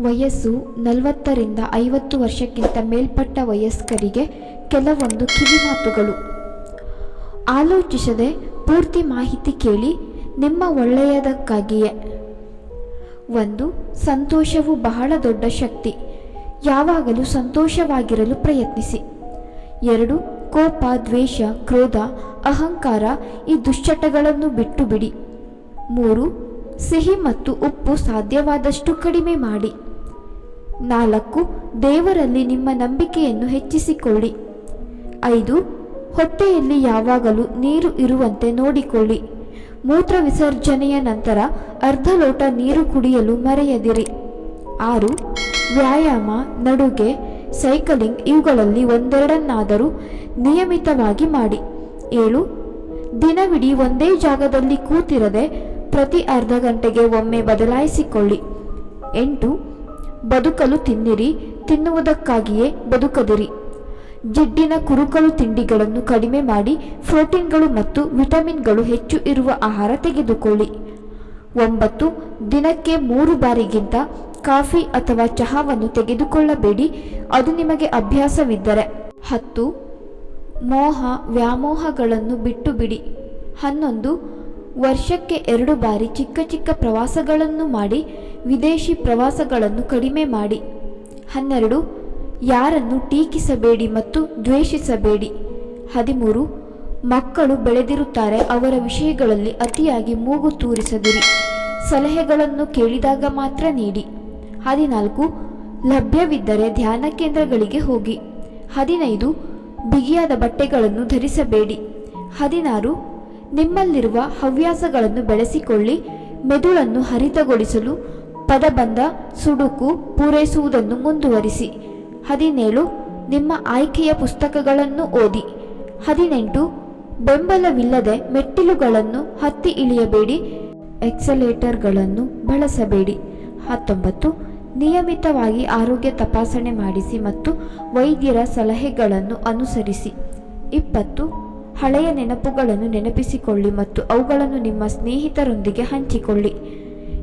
ವಯಸ್ಸು ನಲವತ್ತರಿಂದ ಐವತ್ತು ವರ್ಷಕ್ಕಿಂತ ಮೇಲ್ಪಟ್ಟ ವಯಸ್ಕರಿಗೆ ಕೆಲವೊಂದು ಕಿವಿಮಾತುಗಳು. ಆಲೋಚಿಸದೆ ಪೂರ್ತಿ ಮಾಹಿತಿ ಕೇಳಿ ನಿಮ್ಮ ಒಳ್ಳೆಯದಕ್ಕಾಗಿಯೇ. ಒಂದು, ಸಂತೋಷವು ಬಹಳ ದೊಡ್ಡ ಶಕ್ತಿ. ಯಾವಾಗಲೂ ಸಂತೋಷವಾಗಿರಲು ಪ್ರಯತ್ನಿಸಿ. ಎರಡು, ಕೋಪ, ದ್ವೇಷ, ಕ್ರೋಧ, ಅಹಂಕಾರ ಈ ದುಶ್ಚಟಗಳನ್ನು ಬಿಟ್ಟು ಬಿಡಿ. ಮೂರು ಸಿಹಿ ಮತ್ತು ಉಪ್ಪು ಸಾಧ್ಯವಾದಷ್ಟು ಕಡಿಮೆ ಮಾಡಿ. ನಾಲ್ಕು, ದೇವರಲ್ಲಿ ನಿಮ್ಮ ನಂಬಿಕೆಯನ್ನು ಹೆಚ್ಚಿಸಿಕೊಳ್ಳಿ. ಐದು, ಹೊಟ್ಟೆಯಲ್ಲಿ ಯಾವಾಗಲೂ ನೀರು ಇರುವಂತೆ ನೋಡಿಕೊಳ್ಳಿ. ಮೂತ್ರ ವಿಸರ್ಜನೆಯ ನಂತರ ಅರ್ಧ ಲೋಟ ನೀರು ಕುಡಿಯಲು ಮರೆಯದಿರಿ. ಆರು, ವ್ಯಾಯಾಮ, ನಡುಗೆ, ಸೈಕಲಿಂಗ್ ಇವುಗಳಲ್ಲಿ ಒಂದೆರಡನ್ನಾದರೂ ನಿಯಮಿತವಾಗಿ ಮಾಡಿ. ಏಳು, ದಿನವಿಡೀ ಒಂದೇ ಜಾಗದಲ್ಲಿ ಕೂತಿರದೆ ಪ್ರತಿ ಅರ್ಧ ಗಂಟೆಗೆ ಒಮ್ಮೆ ಬದಲಾಯಿಸಿಕೊಳ್ಳಿ. ಎಂಟು, ಬದುಕಲು ತಿನ್ನಿರಿ, ತಿನ್ನುವುದಕ್ಕಾಗಿಯೇ ಬದುಕದಿರಿ. ಜಿಡ್ಡಿನ ಕುರುಕಲು ತಿಂಡಿಗಳನ್ನು ಕಡಿಮೆ ಮಾಡಿ, ಪ್ರೋಟೀನ್ಗಳು ಮತ್ತು ವಿಟಮಿನ್ಗಳು ಹೆಚ್ಚು ಇರುವ ಆಹಾರ ತೆಗೆದುಕೊಳ್ಳಿ. ಒಂಬತ್ತು, ದಿನಕ್ಕೆ ಮೂರು ಬಾರಿಗಿಂತ ಕಾಫಿ ಅಥವಾ ಚಹಾವನ್ನು ತೆಗೆದುಕೊಳ್ಳಬೇಡಿ, ಅದು ನಿಮಗೆ ಅಭ್ಯಾಸವಿದ್ದರೆ. ಹತ್ತು, ಮೋಹ ವ್ಯಾಮೋಹಗಳನ್ನು ಬಿಟ್ಟು ಬಿಡಿ ಹನ್ನೊಂದು ವರ್ಷಕ್ಕೆ ಎರಡು ಬಾರಿ ಚಿಕ್ಕ ಚಿಕ್ಕ ಪ್ರವಾಸಗಳನ್ನು ಮಾಡಿ, ವಿದೇಶಿ ಪ್ರವಾಸಗಳನ್ನು ಕಡಿಮೆ ಮಾಡಿ. ಹನ್ನೆರಡು, ಯಾರನ್ನು ಟೀಕಿಸಬೇಡಿ ಮತ್ತು ದ್ವೇಷಿಸಬೇಡಿ. ಹದಿಮೂರು, ಮಕ್ಕಳು ಬೆಳೆದಿರುತ್ತಾರೆ, ಅವರ ವಿಷಯಗಳಲ್ಲಿ ಅತಿಯಾಗಿ ಮೂಗು ತೂರಿಸದಿರಿ. ಸಲಹೆಗಳನ್ನು ಕೇಳಿದಾಗ ಮಾತ್ರ ನೀಡಿ. ಹದಿನಾಲ್ಕು, ಲಭ್ಯವಿದ್ದರೆ ಧ್ಯಾನ ಕೇಂದ್ರಗಳಿಗೆ ಹೋಗಿ. ಹದಿನೈದು, ಬಿಗಿಯಾದ ಬಟ್ಟೆಗಳನ್ನು ಧರಿಸಬೇಡಿ. ಹದಿನಾರು ನಿಮ್ಮಲ್ಲಿರುವ ಹವ್ಯಾಸಗಳನ್ನು ಬೆಳೆಸಿಕೊಳ್ಳಿ, ಮೆದುಳನ್ನು ಹರಿತಗೊಳಿಸಲು ಪದಬಂಧ, ಸುಡುಕು ಪೂರೈಸುವುದನ್ನು ಮುಂದುವರಿಸಿ. ಹದಿನೇಳು, ನಿಮ್ಮ ಆಯ್ಕೆಯ ಪುಸ್ತಕಗಳನ್ನು ಓದಿ. ಹದಿನೆಂಟು, ಬೆಂಬಲವಿಲ್ಲದೆ ಮೆಟ್ಟಿಲುಗಳನ್ನು ಹತ್ತಿ ಇಳಿಯಬೇಡಿ, ಎಕ್ಸಲೇಟರ್ಗಳನ್ನು ಬಳಸಬೇಡಿ. ಹತ್ತೊಂಬತ್ತು, ನಿಯಮಿತವಾಗಿ ಆರೋಗ್ಯ ತಪಾಸಣೆ ಮಾಡಿಸಿ ಮತ್ತು ವೈದ್ಯರ ಸಲಹೆಗಳನ್ನು ಅನುಸರಿಸಿ. ಇಪ್ಪತ್ತು ಹಳೆಯ ನೆನಪುಗಳನ್ನು ನೆನಪಿಸಿಕೊಳ್ಳಿ ಮತ್ತು ಅವುಗಳನ್ನು ನಿಮ್ಮ ಸ್ನೇಹಿತರೊಂದಿಗೆ ಹಂಚಿಕೊಳ್ಳಿ.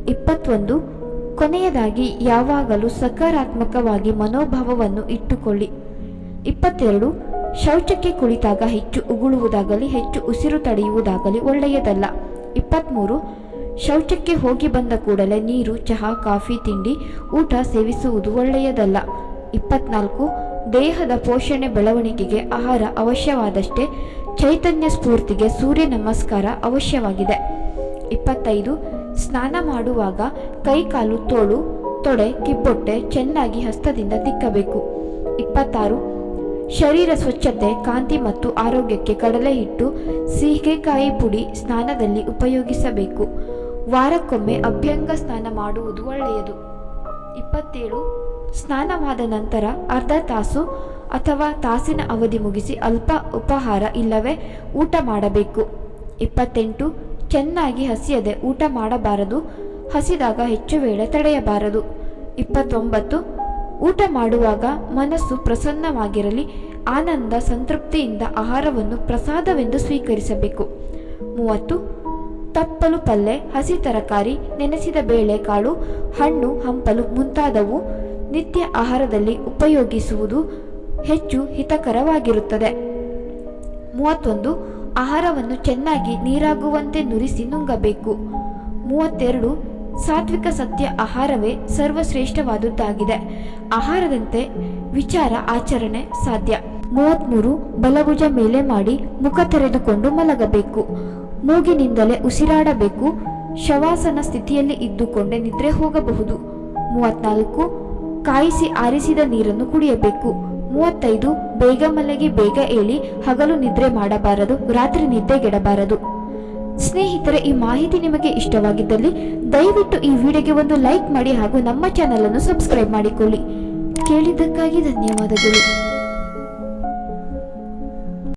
ಇಪ್ಪತ್ತೊಂದು, ಕೊನೆಯದಾಗಿ ಯಾವಾಗಲೂ ಸಕಾರಾತ್ಮಕವಾಗಿ ಮನೋಭಾವವನ್ನು ಇಟ್ಟುಕೊಳ್ಳಿ. ಇಪ್ಪತ್ತೆರಡು, ಶೌಚಕ್ಕೆ ಕುಳಿತಾಗ ಹೆಚ್ಚು ಉಗುಳುವುದಾಗಲಿ, ಹೆಚ್ಚು ಉಸಿರು ತಡೆಯುವುದಾಗಲಿ ಒಳ್ಳೆಯದಲ್ಲ. ಇಪ್ಪತ್ತ್ಮೂರು ಶೌಚಕ್ಕೆ ಹೋಗಿ ಬಂದ ಕೂಡಲೇ ನೀರು, ಚಹಾ, ಕಾಫಿ, ತಿಂಡಿ, ಊಟ ಸೇವಿಸುವುದು ಒಳ್ಳೆಯದಲ್ಲ. ಇಪ್ಪತ್ನಾಲ್ಕು, ದೇಹದ ಪೋಷಣೆ, ಬೆಳವಣಿಗೆಗೆ ಆಹಾರ ಅವಶ್ಯವಾದಷ್ಟೇ ಚೈತನ್ಯ ಸ್ಫೂರ್ತಿಗೆ ಸೂರ್ಯ ನಮಸ್ಕಾರ ಅವಶ್ಯವಾಗಿದೆ. ಇಪ್ಪತ್ತೈದು, ಸ್ನಾನ ಮಾಡುವಾಗ ಕೈಕಾಲು ತೋಳು, ತೊಡೆ, ಕಿಬ್ಬೊಟ್ಟೆ ಚೆನ್ನಾಗಿ ಹಸ್ತದಿಂದ ತಿಕ್ಕಬೇಕು. ಇಪ್ಪತ್ತಾರು, ಶರೀರ ಸ್ವಚ್ಛತೆ, ಕಾಂತಿ ಮತ್ತು ಆರೋಗ್ಯಕ್ಕೆ ಕಡಲೆ ಹಿಟ್ಟು ಸೀಗೆಕಾಯಿ ಪುಡಿ ಸ್ನಾನದಲ್ಲಿ ಉಪಯೋಗಿಸಬೇಕು. ವಾರಕ್ಕೊಮ್ಮೆ ಅಭ್ಯಂಗ ಸ್ನಾನ ಮಾಡುವುದು ಒಳ್ಳೆಯದು. ಇಪ್ಪತ್ತೇಳು, ಸ್ನಾನವಾದ ನಂತರ ಅರ್ಧ ತಾಸು ಅಥವಾ ತಾಸಿನ ಅವಧಿ ಮುಗಿಸಿ ಅಲ್ಪ ಉಪಹಾರ ಇಲ್ಲವೇ ಊಟ ಮಾಡಬೇಕು. ಇಪ್ಪತ್ತೆಂಟು, ಚೆನ್ನಾಗಿ ಹಸಿಯದೆ ಊಟ ಮಾಡಬಾರದು, ಹಸಿದಾಗ ಹೆಚ್ಚು ವೇಳೆ ತಡೆಯಬಾರದು. ಇಪ್ಪತ್ತೊಂಬತ್ತು, ಊಟ ಮಾಡುವಾಗ ಮನಸ್ಸು ಪ್ರಸನ್ನವಾಗಿರಲಿ, ಆನಂದ, ಸಂತೃಪ್ತಿಯಿಂದ ಆಹಾರವನ್ನು ಪ್ರಸಾದವೆಂದು ಸ್ವೀಕರಿಸಬೇಕು. ಮೂವತ್ತು, ತಪ್ಪಲು ಪಲ್ಲೆ, ಹಸಿ ತರಕಾರಿ, ನೆನೆಸಿದ ಬೇಳೆಕಾಳು ಹಣ್ಣು, ಹಂಪಲು ಮುಂತಾದವು ನಿತ್ಯ ಆಹಾರದಲ್ಲಿ ಉಪಯೋಗಿಸುವುದು ಹೆಚ್ಚು ಹಿತಕರವಾಗಿರುತ್ತದೆ. ಮೂವತ್ತೊಂದು, ಆಹಾರವನ್ನು ಚೆನ್ನಾಗಿ ನೀರಾಗುವಂತೆ ನುರಿಸಿ ನುಂಗಬೇಕು. ಮೂವತ್ತೆರಡು, ಸಾತ್ವಿಕ ಸತ್ಯ ಆಹಾರವೇ ಸರ್ವಶ್ರೇಷ್ಠವಾದುದಾಗಿದೆ ಆಹಾರದಂತೆ ವಿಚಾರ, ಆಚರಣೆ ಸಾಧ್ಯ. ಮೂವತ್ತ್ಮೂರು ಬಲಭುಜ ಮೇಲೆ ಮಾಡಿ ಮುಖ ತೆರೆದುಕೊಂಡು ಮಲಗಬೇಕು. ಮೂಗಿನಿಂದಲೇ ಉಸಿರಾಡಬೇಕು. ಶವಾಸನ ಸ್ಥಿತಿಯಲ್ಲಿ ಇದ್ದುಕೊಂಡೇ ನಿದ್ರೆ ಹೋಗಬಹುದು. ಮೂವತ್ನಾಲ್ಕು, ಕಾಯಿಸಿ ಆರಿಸಿದ ನೀರನ್ನು ಕುಡಿಯಬೇಕು. ಮೂವತ್ತೈದು, ಬೇಗ ಮಲಗಿ, ಬೇಗ ಏಳಿ, ಹಗಲು ನಿದ್ರೆ ಮಾಡಬಾರದು, ರಾತ್ರಿ ನಿದ್ದೆಗೆಡಬಾರದು ಸ್ನೇಹಿತರೆ, ಈ ಮಾಹಿತಿ ನಿಮಗೆ ಇಷ್ಟವಾಗಿದ್ದಲ್ಲಿ ದಯವಿಟ್ಟು ಈ ವಿಡಿಯೋಗೆ ಒಂದು ಲೈಕ್ ಮಾಡಿ ಹಾಗೂ ನಮ್ಮ ಚಾನಲನ್ನು ಸಬ್ಸ್ಕ್ರೈಬ್ ಮಾಡಿಕೊಳ್ಳಿ. ಕೇಳಿದ್ದಕ್ಕಾಗಿ ಧನ್ಯವಾದಗಳು.